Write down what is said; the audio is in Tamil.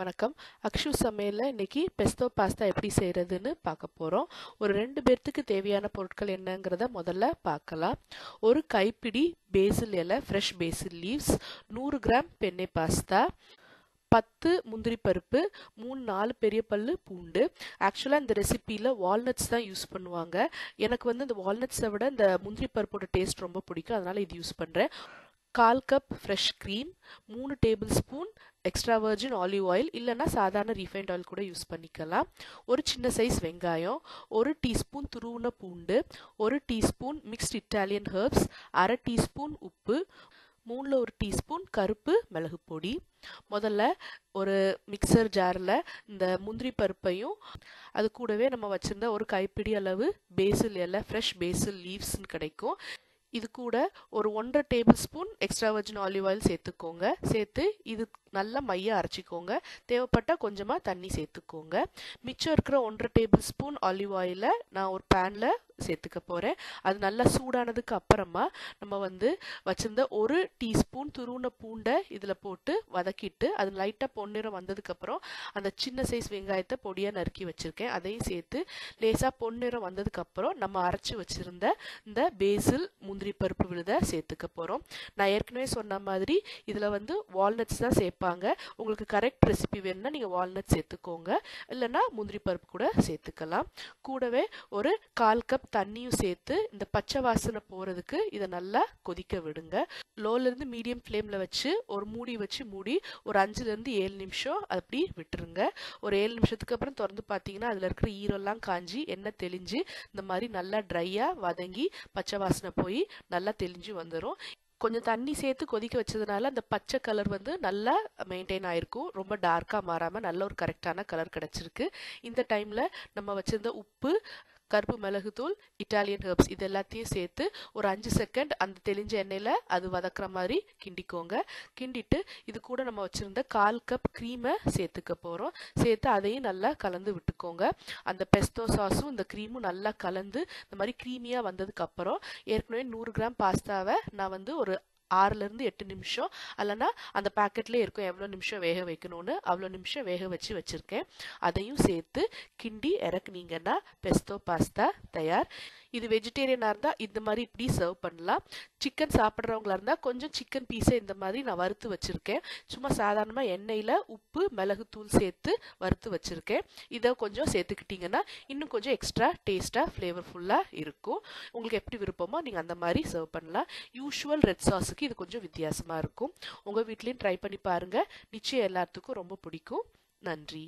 வணக்கம். அக்ஷு சமையலில் இன்னைக்கு பெஸ்தோ பாஸ்தா எப்படி செய்கிறதுன்னு பார்க்க போகிறோம் ஒரு ரெண்டு பேர்த்துக்கு தேவையான பொருட்கள் என்னங்கிறத முதல்ல பார்க்கலாம். ஒரு கைப்பிடி பேசில் இலை ஃப்ரெஷ் பேசில் லீவ்ஸ் நூறு கிராம் பெண்ணை பாஸ்தா பத்து முந்திரி பருப்பு மூணு நாலு பெரிய பல்லு பூண்டு. ஆக்சுவலாக இந்த ரெசிப்பியில் வால்நட்ஸ் தான் யூஸ் பண்ணுவாங்க. எனக்கு வந்து இந்த வால்நட்ஸை விட இந்த முந்திரி பருப்போட டேஸ்ட் ரொம்ப பிடிக்கும். அதனால் இது யூஸ் பண்ணுறேன் கால் கப் ஃப்ரெஷ் க்ரீம் மூணு tablespoon extra virgin olive oil இல்லைன்னா சாதாரண ரீஃபைண்ட் ஆயில் கூட யூஸ் பண்ணிக்கலாம். ஒரு சின்ன சைஸ் வெங்காயம் ஒரு டீஸ்பூன் துருவுன பூண்டு ஒரு டீஸ்பூன் மிக்ஸ்ட் இட்டாலியன் ஹர்ப்ஸ் அரை டீஸ்பூன் உப்பு மூணில் ஒரு டீஸ்பூன் கருப்பு மிளகு பொடி. முதல்ல ஒரு மிக்சர் ஜாரில் இந்த முந்திரி பருப்பையும் அது கூடவே நம்ம வச்சுருந்த ஒரு கைப்பிடி அளவு பேசில் இலை ஃப்ரெஷ் பேசில் லீவ்ஸ்ன்னு கிடைக்கும். இது கூட ஒரு ஒன்றரை tablespoon extra virgin olive oil சேர்த்துக்கோங்க. சேர்த்து இது நல்லா மைய அரைச்சிக்கோங்க. தேவைப்பட்டால் கொஞ்சமாக தண்ணி சேர்த்துக்கோங்க. மிச்சம் இருக்கிற ஒன்றரை டேபிள் ஸ்பூன் ஆலிவ் ஆயிலை நான் ஒரு பேனில் சேர்த்துக்க போகிறேன் அது நல்லா சூடானதுக்கு அப்புறமா நம்ம வந்து வச்சிருந்த ஒரு டீஸ்பூன் துருவின பூண்டை இதில் போட்டு வதக்கிட்டு அது லைட்டாக பொன்னிறம் வந்ததுக்கப்புறம் அந்த சின்ன சைஸ் வெங்காயத்தை பொடியாக நறுக்கி வச்சுருக்கேன். அதையும் சேர்த்து லேசாக பொன்னிறம் வந்ததுக்கப்புறம் நம்ம அரைச்சி வச்சுருந்த இந்த பேசில் முந்திரி பருப்பு விழுத சேர்த்துக்க போகிறோம் நான் ஏற்கனவே சொன்ன மாதிரி இதில் வந்து வால்நட்ஸ் தான் சேர்ப்பாங்க உங்களுக்கு கரெக்ட் ரெசிபி வேணும்னா நீங்கள் வால்நட் சேர்த்துக்கோங்க. இல்லைன்னா முந்திரி பருப்பு கூட சேர்த்துக்கலாம். கூடவே ஒரு கால் கப் தண்ணியும் சேர்த்து இந்த பச்சை வாசனை போகிறதுக்கு இதை நல்லா கொதிக்க விடுங்க. லோலேருந்து மீடியம் ஃப்ளேமில் வச்சு ஒரு மூடி வச்சு மூடி ஒரு அஞ்சுலேருந்து ஏழு நிமிஷம் அப்படி விட்டுருங்க. ஒரு ஏழு நிமிஷத்துக்கு அப்புறம் திறந்து பார்த்தீங்கன்னா அதில் இருக்கிற ஈரெல்லாம் காஞ்சி எண்ணெய் தெளிஞ்சு இந்த மாதிரி நல்லா ட்ரையாக வதங்கி பச்சை வாசனை போய் நல்லா தெளிஞ்சு வந்துடும் கொஞ்சம் தண்ணி சேர்த்து கொதிக்க வச்சதுனால அந்த பச்சை கலர் வந்து நல்லா மெயின்டைன் ஆயிருக்கும். ரொம்ப டார்க்காக மாறாமல் நல்ல ஒரு கரெக்டான கலர் கிடச்சிருக்கு. இந்த டைமில் நம்ம வச்சுருந்த உப்பு கருப்பு மிளகுத்தூள் இட்டாலியன் ஹர்ப்ஸ் இது எல்லாத்தையும் சேர்த்து ஒரு அஞ்சு செகண்ட் அந்த தெளிஞ்ச எண்ணெயில் அது வதக்குற மாதிரி கிண்டிக்கோங்க. கிண்டிட்டு இது கூட நம்ம வச்சுருந்த கால் கப் க்ரீமை சேர்த்துக்க போகிறோம் சேர்த்து அதையும் நல்லா கலந்து விட்டுக்கோங்க. அந்த பெஸ்தோ சாஸும் இந்த க்ரீமும் நல்லா கலந்து இந்த மாதிரி க்ரீமியாக வந்ததுக்கப்புறம் ஏற்கனவே நூறு கிராம் பாஸ்தாவை நான் வந்து ஒரு ஆறுலேருந்து எட்டு நிமிஷம். அல்லனா அந்த பேக்கெட்லேயே இருக்கும் எவ்வளோ நிமிஷம் வேக வைக்கணும்னு அவ்வளோ நிமிஷம் வேக வச்சு வச்சுருக்கேன். அதையும் சேர்த்து கிண்டி இறக்குனீங்கன்னா பெஸ்தோ பாஸ்தா தயார். இது வெஜிடேரியனாக இருந்தால் இந்த மாதிரி இப்படி சர்வ் பண்ணலாம். சிக்கன் சாப்பிட்றவங்களா இருந்தால் கொஞ்சம் சிக்கன் பீஸை இந்த மாதிரி நான் வறுத்து வச்சுருக்கேன். சும்மா சாதாரணமாக எண்ணெயில் உப்பு மிளகுத்தூள் சேர்த்து வறுத்து வச்சுருக்கேன். இதை கொஞ்சம் சேர்த்துக்கிட்டிங்கன்னா இன்னும் கொஞ்சம் எக்ஸ்ட்ரா டேஸ்ட்டாக ஃப்ளேவர்ஃபுல்லாக இருக்கும். உங்களுக்கு எப்படி விருப்பமோ நீங்கள் அந்த மாதிரி சர்வ் பண்ணலாம். யூஷுவல் ரெட் சாஸுக்கு இது கொஞ்சம் வித்தியாசமாக இருக்கும். உங்கள் வீட்லேயும் ட்ரை பண்ணி பாருங்கள் நிச்சயம் எல்லாத்துக்கும் ரொம்ப பிடிக்கும். நன்றி.